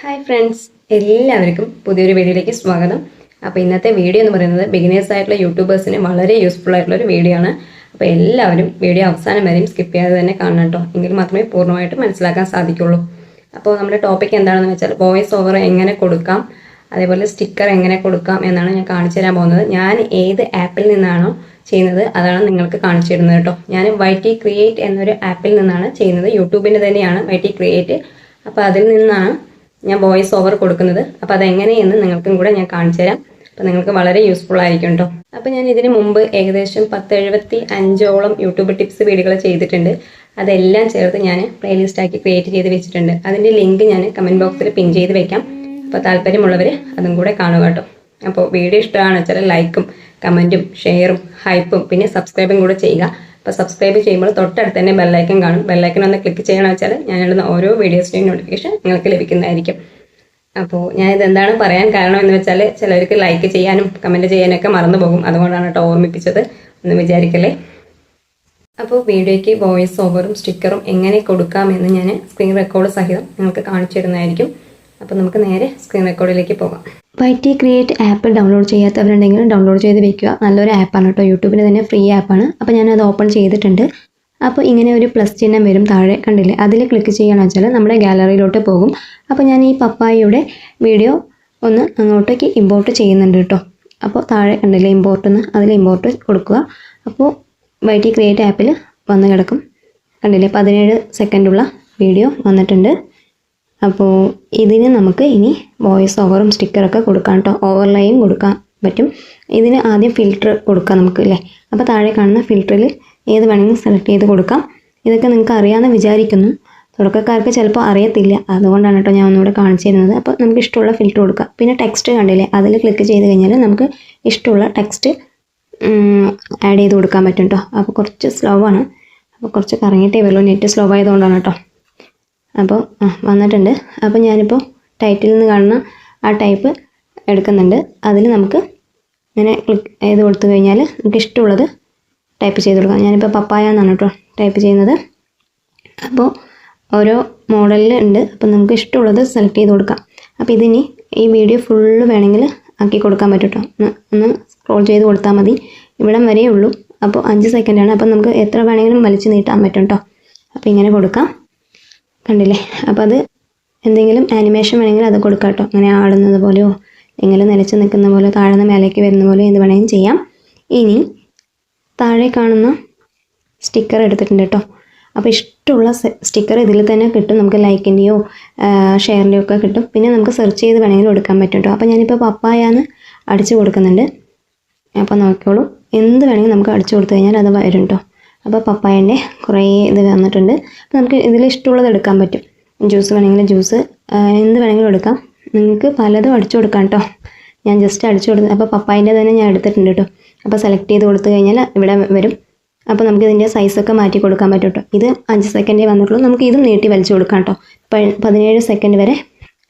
Hi friends എല്ലാവർക്കും പുതിയൊരു വീഡിയോയിലേക്ക് സ്വാഗതം. അപ്പോൾ ഇന്നത്തെ വീഡിയോ എന്ന് പറയുന്നത് ബിഗിനേഴ്സ് ആയിട്ടുള്ള യൂട്യൂബേഴ്സിന് വളരെ യൂസ്ഫുൾ ആയിട്ടുള്ള ഒരു വീഡിയോ ആണ്. അപ്പോൾ എല്ലാവരും വീഡിയോ അവസാനം വരെയും സ്കിപ്പ് ചെയ്യാതെ തന്നെ കാണണം കേട്ടോ. എങ്കിൽ മാത്രമേ പൂർണമായിട്ട് മനസ്സിലാക്കാൻ സാധിക്കുള്ളൂ. അപ്പോൾ നമ്മുടെ ടോപ്പിക് എന്താണെന്ന് വെച്ചാൽ വോയിസ് ഓവർ എങ്ങനെ കൊടുക്കാം അതേപോലെ സ്റ്റിക്കർ എങ്ങനെ കൊടുക്കാം എന്നാണ് ഞാൻ കാണിച്ചു തരാൻ പോകുന്നത്. ഞാൻ ഏത് ആപ്പിൽ നിന്നാണോ ചെയ്യുന്നത് അതാണ് നിങ്ങൾക്ക് കാണിച്ചു തരുന്നത് കേട്ടോ. ഞാൻ വൈ ടി ക്രിയേറ്റ് എന്നൊരു ആപ്പിൽ നിന്നാണ് ചെയ്യുന്നത്. യൂട്യൂബിന്റെ തന്നെയാണ് വൈ ടി ക്രിയേറ്റ് അപ്പോൾ അതിൽ നിന്നാണ് ഞാൻ വോയിസ് ഓവർ കൊടുക്കുന്നത്. അപ്പോൾ അതെങ്ങനെയെന്ന് നിങ്ങൾക്കും കൂടെ ഞാൻ കാണിച്ചു തരാം. അപ്പോൾ നിങ്ങൾക്ക് വളരെ യൂസ്ഫുൾ ആയിരിക്കും കേട്ടോ അപ്പോൾ ഞാൻ ഇതിന് മുമ്പ് ഏകദേശം പത്ത് എഴുപത്തി അഞ്ചോളം യൂട്യൂബ് ടിപ്സ് വീഡിയോകൾ ചെയ്തിട്ടുണ്ട്. അതെല്ലാം ചേർത്ത് ഞാൻ പ്ലേലിസ്റ്റ് ആക്കി ക്രിയേറ്റ് ചെയ്ത് വെച്ചിട്ടുണ്ട്. അതിന്റെ ലിങ്ക് ഞാൻ കമന്റ് ബോക്സിൽ പിൻ ചെയ്ത് വെക്കാം. അപ്പോൾ താല്പര്യമുള്ളവർ അതും കൂടെ കാണുക കേട്ടോ അപ്പോൾ വീഡിയോ ഇഷ്ടമാണ് വെച്ചാൽ ലൈക്കും കമന്റും ഷെയറും ഹൈപ്പും പിന്നെ സബ്സ്ക്രൈബും കൂടെ ചെയ്യുക. അപ്പോൾ സബ്സ്ക്രൈബ് ചെയ്യുമ്പോൾ തൊട്ടടുത്ത് തന്നെ ബെല്ലൈക്കൻ കാണും. ബെല്ലൈക്കൻ ഒന്ന് ക്ലിക്ക് ചെയ്യണമെന്ന് വെച്ചാൽ ഞാൻ ഇടുന്ന ഓരോ വീഡിയോസിന്റെയും നോട്ടിഫിക്കേഷൻ നിങ്ങൾക്ക് ലഭിക്കുന്നതായിരിക്കും. അപ്പോൾ ഞാൻ ഇതെന്താണ് പറയാൻ കാരണം എന്ന് വെച്ചാൽ ചിലർക്ക് ലൈക്ക് ചെയ്യാനും കമന്റ് ചെയ്യാനൊക്കെ മറന്നു പോകും. അതുകൊണ്ടാണ് കേട്ടോ ഓർമ്മിപ്പിച്ചത്. ഒന്ന് വിചാരിക്കല്ലേ? അപ്പോൾ വീഡിയോയ്ക്ക് വോയിസ് ഓവറും സ്റ്റിക്കറും എങ്ങനെ കൊടുക്കാമെന്ന് ഞാൻ സ്ക്രീൻ റെക്കോർഡ് സഹിതം നിങ്ങൾക്ക് കാണിച്ചു തരുന്നതായിരിക്കും. അപ്പോൾ നമുക്ക് നേരെ സ്ക്രീൻ റെക്കോർഡിലേക്ക് പോകാം. Y T create app download ചെയ്യാത്തവരുണ്ടെങ്കിൽ ഡൗൺലോഡ് ചെയ്ത് വെക്കുക. നല്ലൊരു ആപ്പാണ് കേട്ടോ. യൂട്യൂബിന് തന്നെ ഫ്രീ ആപ്പാണ് അപ്പോൾ ഞാനത് ഓപ്പൺ ചെയ്തിട്ടുണ്ട്. അപ്പോൾ ഇങ്ങനെ ഒരു പ്ലസ് ചിഹ്നം വരും താഴെ കണ്ടില്ലേ? അതിൽ ക്ലിക്ക് ചെയ്യുകയാണെന്ന് വെച്ചാൽ നമ്മുടെ ഗാലറിയിലോട്ട് പോകും. അപ്പോൾ ഞാൻ ഈ പപ്പായയുടെ വീഡിയോ ഒന്ന് അങ്ങോട്ടേക്ക് ഇമ്പോർട്ട് ചെയ്യുന്നുണ്ട് കേട്ടോ. അപ്പോൾ താഴെ കണ്ടില്ലേ ഇമ്പോർട്ട് എന്ന് അതിൽ ഇമ്പോർട്ട് കൊടുക്കുക. അപ്പോൾ വൈ ടി ക്രിയേറ്റ് ആപ്പിൽ വന്ന് കിടക്കും. കണ്ടില്ലേ? പതിനേഴ് സെക്കൻഡുള്ള വീഡിയോ വന്നിട്ടുണ്ട്. അപ്പോൾ ഇതിന് നമുക്ക് ഇനി വോയിസ് ഓവറും സ്റ്റിക്കറൊക്കെ കൊടുക്കാം കേട്ടോ. ഓവർലൈയും കൊടുക്കാൻ പറ്റും. ഇതിന് ആദ്യം ഫിൽറ്റർ കൊടുക്കാം നമുക്ക് അല്ലേ അപ്പോൾ താഴെ കാണുന്ന ഫിൽറ്ററിൽ ഏത് വേണമെങ്കിലും സെലക്ട് ചെയ്ത് കൊടുക്കാം. ഇതൊക്കെ നിങ്ങൾക്ക് അറിയാമെന്ന് വിചാരിക്കുന്നു. തുടക്കക്കാർക്ക് ചിലപ്പോൾ അറിയത്തില്ല. അതുകൊണ്ടാണ് കേട്ടോ ഞാൻ ഒന്നുകൂടെ കാണിച്ചു തരുന്നത്. അപ്പോൾ നമുക്ക് ഇഷ്ടമുള്ള ഫിൽറ്റർ കൊടുക്കാം. പിന്നെ ടെക്സ്റ്റ് കണ്ടില്ലേ? അതിൽ ക്ലിക്ക് ചെയ്ത് കഴിഞ്ഞാൽ നമുക്ക് ഇഷ്ടമുള്ള ടെക്സ്റ്റ് ആഡ് ചെയ്ത് കൊടുക്കാൻ പറ്റും കേട്ടോ. അപ്പോൾ കുറച്ച് സ്ലോ ആണ്. അപ്പോൾ കുറച്ച് കറങ്ങിയിട്ടേ വരുള്ളൂ. നെറ്റ് സ്ലോ ആയതുകൊണ്ടാണ് കേട്ടോ. അപ്പോൾ വന്നിട്ടുണ്ട്. അപ്പോൾ ഞാനിപ്പോൾ ടൈറ്റിൽ നിന്ന് കാണുന്ന ആ ടൈപ്പ് എടുക്കുന്നുണ്ട്. അതിൽ നമുക്ക് ഇങ്ങനെ ക്ലിക്ക് ചെയ്ത് കൊടുത്തു കഴിഞ്ഞാൽ നമുക്ക് ഇഷ്ടമുള്ളത് ടൈപ്പ് ചെയ്ത് കൊടുക്കാം. ഞാനിപ്പോൾ പപ്പായ എന്നാണ് കേട്ടോ ടൈപ്പ് ചെയ്യുന്നത്. അപ്പോൾ ഓരോ മോഡലിൽ ഉണ്ട്. അപ്പോൾ നമുക്ക് ഇഷ്ടമുള്ളത് സെലക്ട് ചെയ്ത് കൊടുക്കാം. അപ്പോൾ ഇതിനി ഈ വീഡിയോ ഫുള്ള് വേണമെങ്കിൽ ആക്കി കൊടുക്കാൻ പറ്റും കേട്ടോ ഒന്ന് സ്ക്രോൾ ചെയ്ത് കൊടുത്താൽ മതി. ഇവിടം വരെയേ ഉള്ളൂ. അപ്പോൾ അഞ്ച് സെക്കൻഡാണ് അപ്പോൾ നമുക്ക് എത്ര വേണമെങ്കിലും വലിച്ചു നീട്ടാൻ പറ്റും കേട്ടോ അപ്പോൾ ഇങ്ങനെ കൊടുക്കാം. കണ്ടില്ലേ? അപ്പോൾ അത് എന്തെങ്കിലും ആനിമേഷൻ വേണമെങ്കിൽ അത് കൊടുക്കാം കേട്ടോ അങ്ങനെ ആടുന്നത് പോലെയോ എങ്കിലും നിലച്ച് നിൽക്കുന്ന പോലെ താഴ്ന്ന മേലേക്ക് വരുന്ന പോലെ എന്ത് വേണമെങ്കിലും ചെയ്യാം. ഇനി താഴെ കാണുന്ന സ്റ്റിക്കർ എടുത്തിട്ടുണ്ട് കേട്ടോ. അപ്പോൾ ഇഷ്ടമുള്ള സ്റ്റിക്കർ ഇതിൽ തന്നെ കിട്ടും. നമുക്ക് ലൈക്കിന്റെയോ ഷെയറിന്റെയോ ഒക്കെ കിട്ടും. പിന്നെ നമുക്ക് സെർച്ച് ചെയ്ത് വേണമെങ്കിലും കൊടുക്കാൻ പറ്റും കേട്ടോ. അപ്പോൾ ഞാനിപ്പോൾ പപ്പായാന്ന് അടിച്ചു കൊടുക്കുന്നുണ്ട്. അപ്പോൾ നോക്കിയോളൂ എന്ത് വേണമെങ്കിലും നമുക്ക് അടിച്ചു കൊടുത്തു കഴിഞ്ഞാൽ അത് വരും കേട്ടോ. അപ്പോൾ പപ്പായന്റെ കുറേ ഇത് വന്നിട്ടുണ്ട്. അപ്പോൾ നമുക്ക് ഇതിൽ ഇഷ്ടമുള്ളത് എടുക്കാൻ പറ്റും. ജ്യൂസ് വേണമെങ്കിൽ ജ്യൂസ് എന്ത് വേണമെങ്കിലും എടുക്കാം. നിങ്ങൾക്ക് പലതും അടിച്ചു കൊടുക്കാം കേട്ടോ. ഞാൻ ജസ്റ്റ് അടിച്ചു കൊടുത്തു അപ്പോൾ പപ്പായന്റെ തന്നെ ഞാൻ എടുത്തിട്ടുണ്ട് കേട്ടോ. അപ്പോൾ സെലക്ട് ചെയ്ത് കൊടുത്തു കഴിഞ്ഞാൽ ഇവിടെ വരും. അപ്പോൾ നമുക്ക് ഇതിന്റെ സൈസൊക്കെ മാറ്റി കൊടുക്കാൻ പറ്റും കേട്ടോ. ഇത് അഞ്ച് സെക്കൻഡേ വന്നിട്ടുള്ളൂ. നമുക്ക് ഇതും നീട്ടി വലിച്ചു കൊടുക്കാം കേട്ടോ. പതിനേഴ് സെക്കൻഡ് വരെ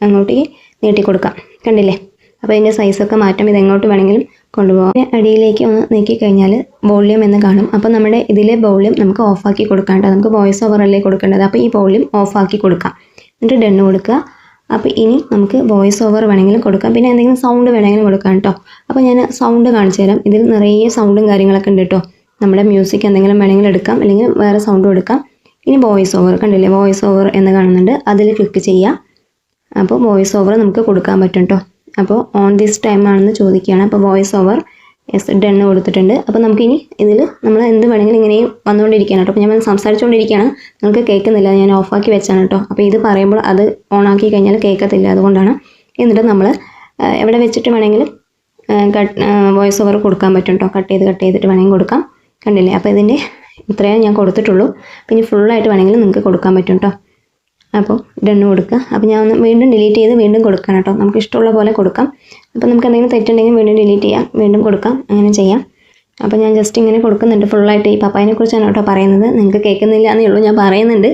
അങ്ങോട്ടേക്ക് നീട്ടി കൊടുക്കാം. കണ്ടില്ലേ? അപ്പോൾ ഇതിന്റെ സൈസൊക്കെ മാറ്റം ഇതെങ്ങോട്ട് വേണമെങ്കിലും കൊണ്ടുപോകാം. അടിയിലേക്ക് ഒന്ന് നീക്കി കഴിഞ്ഞാൽ വോള്യൂം എന്ന് കാണും. അപ്പോൾ നമ്മുടെ ഇതിലെ വോള്യൂം നമുക്ക് ഓഫാക്കി കൊടുക്കാണ്ട് നമുക്ക് വോയിസ് ഓവർ അല്ലേ കൊടുക്കേണ്ടത്? അപ്പോൾ ഈ വോള്യൂം ഓഫാക്കി കൊടുക്കാം. എന്നിട്ട് ഡണ്ണ് കൊടുക്കുക. അപ്പോൾ ഇനി നമുക്ക് വോയിസ് ഓവർ വേണമെങ്കിലും കൊടുക്കാം. പിന്നെ എന്തെങ്കിലും സൗണ്ട് വേണമെങ്കിലും കൊടുക്കാം കേട്ടോ. അപ്പോൾ ഞാൻ സൗണ്ട് കാണിച്ചു തരാം. ഇതിൽ നിറയെ സൗണ്ടും കാര്യങ്ങളൊക്കെ ഉണ്ട് കേട്ടോ. നമ്മുടെ മ്യൂസിക് എന്തെങ്കിലും വേണമെങ്കിലും എടുക്കാം. അല്ലെങ്കിൽ വേറെ സൗണ്ടും എടുക്കാം. ഇനി വോയിസ് ഓവർ കണ്ടില്ലേ? വോയിസ് ഓവർ എന്ന് കാണുന്നുണ്ട്. അതിൽ ക്ലിക്ക് ചെയ്യുക. അപ്പോൾ വോയിസ് ഓവർ നമുക്ക് കൊടുക്കാൻ പറ്റും കേട്ടോ. അപ്പോൾ ഓൺ ദിസ് ടൈം ആണെന്ന് ചോദിക്കുകയാണ്. അപ്പോൾ വോയിസ് ഓവർ എസ് ഡെണ്ണ് കൊടുത്തിട്ടുണ്ട്. അപ്പോൾ നമുക്കിനി ഇതിൽ നമ്മൾ എന്ത് വേണമെങ്കിലും ഇങ്ങനെ വന്നുകൊണ്ടിരിക്കുകയാണ് കേട്ടോ. അപ്പോൾ ഞാൻ സംസാരിച്ചുകൊണ്ടിരിക്കുകയാണ്. നിങ്ങൾക്ക് കേൾക്കുന്നില്ല. ഞാൻ ഓഫാക്കി വെച്ചാണ് കേട്ടോ. അപ്പോൾ ഇത് പറയുമ്പോൾ അത് ഓണാക്കി കഴിഞ്ഞാൽ കേൾക്കത്തില്ല. അതുകൊണ്ടാണ് എന്നിട്ട് നമ്മൾ എവിടെ വെച്ചിട്ട് വേണമെങ്കിലും കട്ട് വോയിസ് ഓവർ കൊടുക്കാൻ പറ്റും കേട്ടോ. കട്ട് ചെയ്ത് കട്ട് ചെയ്തിട്ട് വേണമെങ്കിൽ കൊടുക്കാം. കണ്ടില്ലേ? അപ്പോൾ ഇതിന്റെ ഇത്രയും ഞാൻ കൊടുത്തിട്ടുള്ളൂ. പിന്നെ ഫുള്ളായിട്ട് വേണമെങ്കിൽ നിങ്ങൾക്ക് കൊടുക്കാൻ പറ്റും കേട്ടോ. അപ്പോൾ ഡണ്ണ് കൊടുക്കുക. അപ്പോൾ ഞാൻ ഒന്ന് വീണ്ടും ഡിലീറ്റ് ചെയ്ത് വീണ്ടും കൊടുക്കണം കേട്ടോ. നമുക്ക് ഇഷ്ടമുള്ള പോലെ കൊടുക്കാം. അപ്പോൾ നമുക്ക് എന്തെങ്കിലും തെറ്റുണ്ടെങ്കിൽ വീണ്ടും ഡിലീറ്റ് ചെയ്യാം. വീണ്ടും കൊടുക്കാം. അങ്ങനെ ചെയ്യാം. അപ്പോൾ ഞാൻ ജസ്റ്റ് ഇങ്ങനെ കൊടുക്കുന്നുണ്ട്. ഫുള്ളായിട്ട് ഈ പപ്പായനെ കുറിച്ചാണ് കേട്ടോ പറയുന്നത്. നിങ്ങൾക്ക് കേൾക്കുന്നില്ല എന്നേ ഉള്ളൂ. ഞാൻ പറയുന്നുണ്ട്.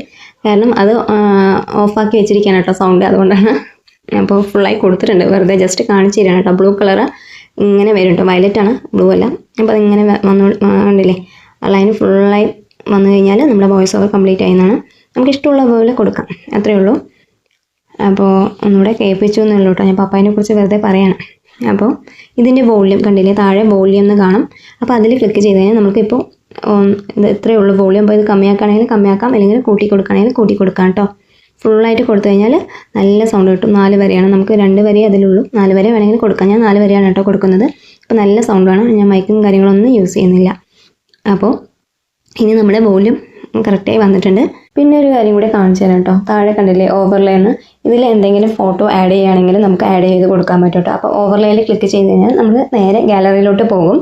കാരണം അത് ഓഫാക്കി വെച്ചിരിക്കുകയാണ് കേട്ടോ സൗണ്ട് അതുകൊണ്ടാണ്. അപ്പോൾ ഫുള്ളായി കൊടുത്തിട്ടുണ്ട്. വെറുതെ ജസ്റ്റ് കാണിച്ചു തരാണ് കേട്ടോ. ബ്ലൂ കളറ് ഇങ്ങനെ വരും കേട്ടോ വയലറ്റാണ് ബ്ലൂ അല്ല. അപ്പോൾ അതിങ്ങനെ വന്നു കണ്ടില്ലേ? ആ ലൈൻ ഫുള്ളായി വന്നു കഴിഞ്ഞാൽ നമ്മുടെ വോയിസ് ഓവർ കംപ്ലീറ്റ് ആയെന്നാണ് നമുക്ക് ഇഷ്ടമുള്ള പോലെ കൊടുക്കാം. അത്രയേ ഉള്ളൂ. അപ്പോൾ ഒന്നുകൂടെ കേൾപ്പിച്ചു എന്നുള്ളൂ കേട്ടോ. ഞാൻ പപ്പായനെ കുറിച്ച് വെറുതെ പറയണം. അപ്പോൾ ഇതിന്റെ വോള്യം കണ്ടില്ലേ? താഴെ വോള്യം എന്ന് കാണും. അപ്പോൾ അതിൽ ക്ലിക്ക് ചെയ്ത് കഴിഞ്ഞാൽ നമുക്കിപ്പോൾ ഇത് ഇത്രയേ ഉള്ളൂ. വോള്യം അപ്പോൾ ഇത് കമ്മിയാക്കുകയാണെങ്കിൽ കമ്മിയാക്കാം. അല്ലെങ്കിൽ കൂട്ടി കൊടുക്കുകയാണെങ്കിൽ കൂട്ടി കൊടുക്കാം കേട്ടോ. ഫുള്ളായിട്ട് കൊടുത്തു കഴിഞ്ഞാൽ നല്ല സൗണ്ട് കിട്ടും. നാല് വരെയാണ്. നമുക്ക് രണ്ട് വരെ അതിലുള്ളൂ. നാല് വരെ വേണമെങ്കിൽ കൊടുക്കാം. ഞാൻ നാല് വരെയാണ് കേട്ടോ കൊടുക്കുന്നത്. അപ്പോൾ നല്ല സൗണ്ട് വേണം ഞാൻ മൈക്കും കാര്യങ്ങളൊന്നും യൂസ് ചെയ്യുന്നില്ല. അപ്പോൾ ഇനി നമ്മുടെ വോല്യം കറക്റ്റായി വന്നിട്ടുണ്ട്. പിന്നെ ഒരു കാര്യം കൂടി കാണിച്ചു തരാം കേട്ടോ. താഴെ കണ്ടില്ലേ ഓവർലേന്ന് ഇതിൽ എന്തെങ്കിലും ഫോട്ടോ ആഡ് ചെയ്യുകയാണെങ്കിൽ നമുക്ക് ആഡ് ചെയ്ത് കൊടുക്കാൻ പറ്റും കേട്ടോ. അപ്പോൾ ഓവർലേയിൽ ക്ലിക്ക് ചെയ്ത് കഴിഞ്ഞാൽ നമ്മൾ നേരെ ഗാലറിയിലോട്ട് പോകും.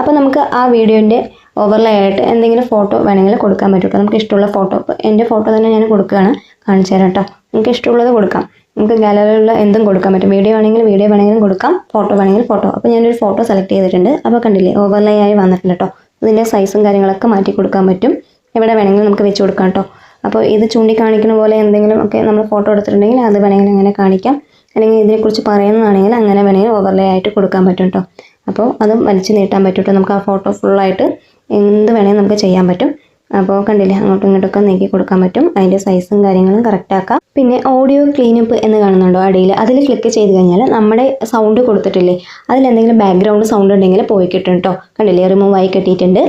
അപ്പോൾ നമുക്ക് ആ വീഡിയോന്റെ ഓവർലേ ആയിട്ട് എന്തെങ്കിലും ഫോട്ടോ വേണമെങ്കിൽ കൊടുക്കാൻ പറ്റും കേട്ടോ. നമുക്ക് ഇഷ്ടമുള്ള ഫോട്ടോ ഇപ്പോൾ എന്റെ ഫോട്ടോ തന്നെ ഞാൻ കൊടുക്കുകയാണ്. കാണിച്ചു തരാം കേട്ടോ. നമുക്ക് ഇഷ്ടമുള്ളത് കൊടുക്കാം. നമുക്ക് ഗാലറിയിലുള്ള എന്തും കൊടുക്കാൻ പറ്റും. വീഡിയോ വേണമെങ്കിൽ വീഡിയോ വേണമെങ്കിലും കൊടുക്കാം. ഫോട്ടോ വേണമെങ്കിൽ ഫോട്ടോ അപ്പോൾ ഞാനൊരു ഫോട്ടോ സെലക്ട് ചെയ്തിട്ടുണ്ട്. അപ്പോൾ കണ്ടില്ലേ ഓവർലേ ആയി വന്നിട്ടുണ്ട് കേട്ടോ. ഇതിന്റെ സൈസും കാര്യങ്ങളൊക്കെ മാറ്റി കൊടുക്കാൻ പറ്റും. എവിടെ വേണമെങ്കിലും നമുക്ക് വെച്ച് കൊടുക്കാം കേട്ടോ. അപ്പോൾ ഇത് ചൂണ്ടിക്കാണിക്കുന്ന പോലെ എന്തെങ്കിലും ഒക്കെ നമ്മൾ ഫോട്ടോ എടുത്തിട്ടുണ്ടെങ്കിൽ അത് വേണമെങ്കിൽ അങ്ങനെ കാണിക്കാം. അല്ലെങ്കിൽ ഇതിനെക്കുറിച്ച് പറയുന്നതാണെങ്കിൽ അങ്ങനെ വേണമെങ്കിൽ ഓവർലേ ആയിട്ട് കൊടുക്കാൻ പറ്റും കേട്ടോ അപ്പോൾ അതും വലിച്ചു നീട്ടാൻ പറ്റും കേട്ടോ നമുക്ക് ആ ഫോട്ടോ ഫുള്ളായിട്ട് എന്ത് വേണമെങ്കിലും നമുക്ക് ചെയ്യാൻ പറ്റും. അപ്പോൾ കണ്ടില്ലേ അങ്ങോട്ടും ഇങ്ങോട്ടൊക്കെ നീക്കി കൊടുക്കാൻ പറ്റും. അതിന്റെ സൈസും കാര്യങ്ങളും കറക്റ്റ് ആക്കാം. പിന്നെ ഓഡിയോ ക്ലീനപ്പ് എന്ന് കാണുന്നുണ്ടോ അടിയിൽ? അതിൽ ക്ലിക്ക് ചെയ്ത് കഴിഞ്ഞാൽ നമ്മുടെ സൗണ്ട് കൊടുത്തിട്ടില്ലേ? അതിലെന്തെങ്കിലും ബാക്ക്ഗ്രൗണ്ട് സൗണ്ട് ഉണ്ടെങ്കിൽ പോയി കിട്ടും കേട്ടോ കണ്ടില്ലേ റിമൂവ് ആയി കിട്ടിയിട്ടുണ്ട്.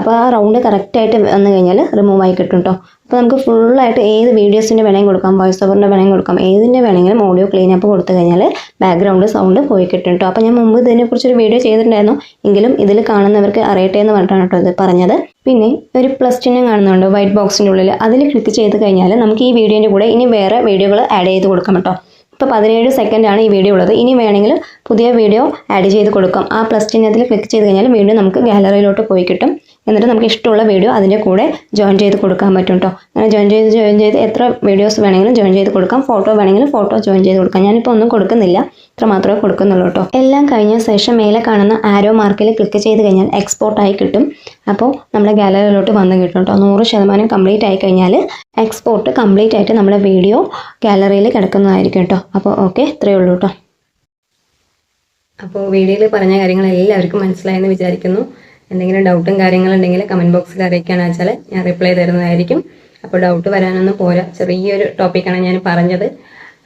അപ്പോൾ ആ റൗണ്ട് കറക്റ്റായിട്ട് വന്നു കഴിഞ്ഞാൽ റിമൂവ് ആയി കിട്ടും കേട്ടോ അപ്പോൾ നമുക്ക് ഫുള്ളായിട്ട് ഏത് വീഡിയോസിന്റെ വേണമെങ്കിൽ കൊടുക്കാം വോയിസ് ഓവറിന്റെ വേണമെങ്കിൽ കൊടുക്കാം ഏതിന്റെ വേണമെങ്കിലും ഓഡിയോ ക്ലീൻ അപ്പ് കൊടുത്തു കഴിഞ്ഞാൽ ബാക്ക്ഗ്രൗണ്ട് സൗണ്ട് പോയി കിട്ടും കേട്ടോ അപ്പോൾ ഞാൻ മുമ്പ് ഇതിനെക്കുറിച്ചൊരു വീഡിയോ ചെയ്തിട്ടുണ്ടായിരുന്നു എങ്കിലും ഇതിൽ കാണുന്നവർക്ക് അറിയട്ടെ എന്ന് പറഞ്ഞിട്ടാണ് കേട്ടോ ഇത് പറഞ്ഞത്. പിന്നെ ഒരു പ്ലസ് ചിഹ്നം കാണുന്നുണ്ട് വൈറ്റ് ബോക്സിന്റെ ഉള്ളിൽ അതിൽ ക്ലിക്ക് ചെയ്ത് കഴിഞ്ഞാൽ നമുക്ക് ഈ വീഡിയോന്റെ കൂടെ ഇനി വേറെ വീഡിയോകൾ ആഡ് ചെയ്ത് കൊടുക്കാം കേട്ടോ ഇപ്പോൾ പതിനേഴ് സെക്കൻഡാണ് ഈ വീഡിയോ ഉള്ളത്. ഇനി വേണമെങ്കിൽ പുതിയ വീഡിയോ ആഡ് ചെയ്ത് കൊടുക്കാം. ആ പ്ലസ് ചിഹ്നത്തിൽ ക്ലിക്ക് ചെയ്ത് കഴിഞ്ഞാൽ വീണ്ടും നമുക്ക് ഗാലറിയിലോട്ട് പോയി കിട്ടും. എന്നിട്ട് നമുക്ക് ഇഷ്ടമുള്ള വീഡിയോ അതിന്റെ കൂടെ ജോയിൻ ചെയ്ത് കൊടുക്കാൻ പറ്റും കേട്ടോ അങ്ങനെ ജോയിൻ ചെയ്ത് ജോയിൻ ചെയ്ത് എത്ര വീഡിയോസ് വേണമെങ്കിലും ജോയിൻ ചെയ്ത് കൊടുക്കാം. ഫോട്ടോ വേണമെങ്കിലും ഫോട്ടോ ജോയിൻ ചെയ്ത് കൊടുക്കാം. ഞാനിപ്പോൾ ഒന്നും കൊടുക്കുന്നില്ല. ഇത്ര മാത്രമേ കൊടുക്കുന്നുള്ളൂ കേട്ടോ എല്ലാം കഴിഞ്ഞ ശേഷം മേലെ കാണുന്ന ആരോ മാർക്കിൽ ക്ലിക്ക് ചെയ്ത് കഴിഞ്ഞാൽ എക്സ്പോർട്ടായി കിട്ടും. അപ്പോൾ നമ്മുടെ ഗാലറിയിലോട്ട് വന്ന് കിട്ടും കേട്ടോ നൂറ് ശതമാനം കംപ്ലീറ്റ് ആയി കഴിഞ്ഞാൽ എക്സ്പോർട്ട് കംപ്ലീറ്റ് ആയിട്ട് നമ്മുടെ വീഡിയോ ഗാലറിയിൽ കിടക്കുന്നതായിരിക്കും കേട്ടോ അപ്പോൾ ഓക്കെ ഇത്രയേ ഉള്ളൂ കേട്ടോ അപ്പോൾ വീഡിയോയിൽ പറഞ്ഞ കാര്യങ്ങൾ എല്ലാവർക്കും മനസ്സിലായെന്ന് വിചാരിക്കുന്നു. എന്തെങ്കിലും ഡൗട്ടും കാര്യങ്ങളുണ്ടെങ്കിൽ കമന്റ് ബോക്സിൽ അറിയിക്കുകയാണെന്ന് വെച്ചാൽ ഞാൻ റിപ്ലൈ തരുന്നതായിരിക്കും. അപ്പോൾ ഡൗട്ട് വരാനൊന്നും പോരാ. ചെറിയൊരു ടോപ്പിക്കാണ് ഞാൻ പറഞ്ഞത്.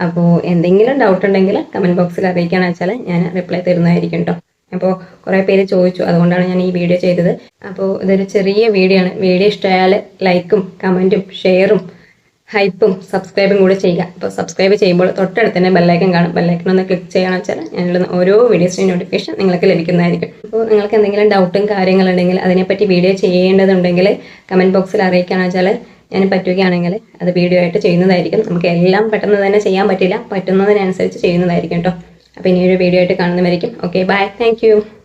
അപ്പോൾ എന്തെങ്കിലും ഡൗട്ട് ഉണ്ടെങ്കിൽ കമന്റ് ബോക്സിൽ അറിയിക്കുകയാണെന്ന് വെച്ചാൽ ഞാൻ റിപ്ലൈ തരുന്നതായിരിക്കും കേട്ടോ അപ്പോൾ കുറേ പേര് ചോദിച്ചു. അതുകൊണ്ടാണ് ഞാൻ ഈ വീഡിയോ ചെയ്തത്. അപ്പോൾ ഇതൊരു ചെറിയ വീഡിയോ ആണ്. വീഡിയോ ഇഷ്ടമായാൽ ലൈക്കും കമന്റും ഷെയറും ഹൈപ്പും സബ്സ്ക്രൈബും കൂടി ചെയ്യുക. അപ്പോൾ സബ്സ്ക്രൈബ് ചെയ്യുമ്പോൾ തൊട്ടടുത്ത് തന്നെ ബെല്ലൈക്കൻ കാണും. ബെല്ലൈക്കൻ ഒന്ന് ക്ലിക്ക് ചെയ്യണം വെച്ചാൽ ഞാനുള്ള ഓരോ വീഡിയോസിന്റെ നോട്ടിഫിക്കേഷൻ നിങ്ങൾക്ക് ലഭിക്കുന്നതായിരിക്കും. അപ്പോൾ നിങ്ങൾക്ക് എന്തെങ്കിലും ഡൗട്ടും കാര്യങ്ങളുണ്ടെങ്കിൽ അതിനെപ്പറ്റി വീഡിയോ ചെയ്യേണ്ടതുണ്ടെങ്കിൽ കമന്റ് ബോക്സിൽ അറിയിക്കുകയാണെന്ന് വെച്ചാൽ ഞാൻ പറ്റുകയാണെങ്കിൽ അത് വീഡിയോ ആയിട്ട് ചെയ്യുന്നതായിരിക്കും. നമുക്ക് എല്ലാം പെട്ടെന്ന് തന്നെ ചെയ്യാൻ പറ്റില്ല. പറ്റുന്നതിനനുസരിച്ച് ചെയ്യുന്നതായിരിക്കും കേട്ടോ. അപ്പോൾ ഇനിയൊരു വീഡിയോ ആയിട്ട് കാണുന്നതായിരിക്കും ഓക്കെ ബൈ താങ്ക്